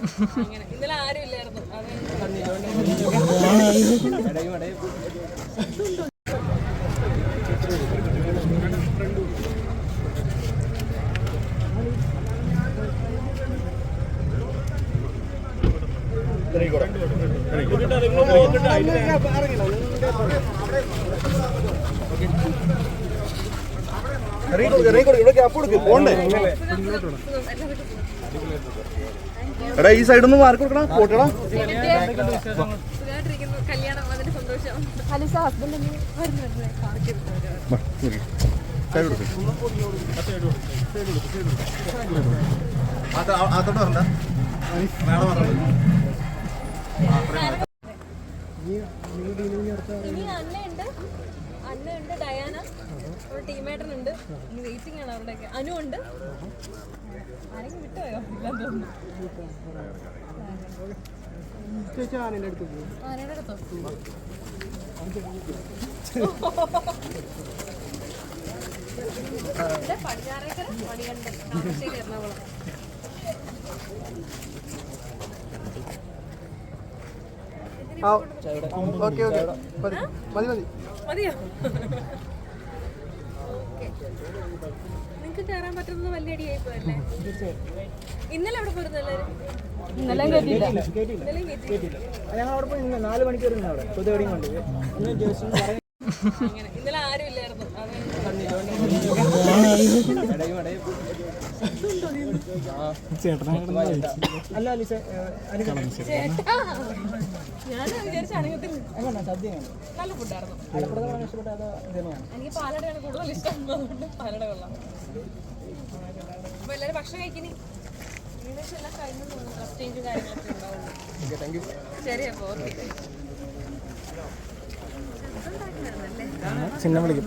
ഇന്നലെ ആരും ഇല്ലായിരുന്നു. കൊടുക്കും പോണ്ടേ? എടാ ഈ സൈഡിൽ നിന്ന് മാർക്ക് കൊടുക്കണം പോട്ടടാ. ഇനി അന്നയുണ്ട് ഡയാന ഇനി വെയിറ്റിംഗ് ആണ് അവിടെയൊക്കെ അനു ഉണ്ട്. തോന്നുന്നു ആനയുടെ അടുത്തോ പടിഞ്ഞാറേക്കര മണികണ്ഠൻ താമരശ്ശേരി എറണാകുളം ഓക്കെ ഓക്കെ. മതി മതി. മതി മതിയോ നിങ്ങക്ക് കയറാൻ പറ്റുന്നത് വലിയ അടിയായി പോയല്ലേ? ഇന്നലെ എവിടെ പോയിരുന്നു എല്ലാവരും? ഇന്നലെ. ഞങ്ങൾ അവിടെ പോയി നാല് അവിടെ. കൊണ്ട് ഇന്നലെ ആരും ഇല്ലായിരുന്നു. അല്ല അലിസ അനുകരണം നല്ല ഫുഡായിരുന്നു കൊച്ചിയിലായിട്ട് റോബോ എനിക്ക് പാലടയാണ് കൂടുതൽ ഇഷ്ടം. അതുകൊണ്ട് പാലട കൊള്ളാം. അപ്പൊ എല്ലാവരും ഭക്ഷണം കഴിക്കിനി ഏകദേശം എല്ലാം കഴിഞ്ഞു തോന്നുന്നു ഡ്രസ് ചേഞ്ചും കാര്യങ്ങളൊക്കെ ഉണ്ടാവുള്ളൂ. ശരി അപ്പൊ ഓക്കെ ചിഹ്നം വിളിക്കും.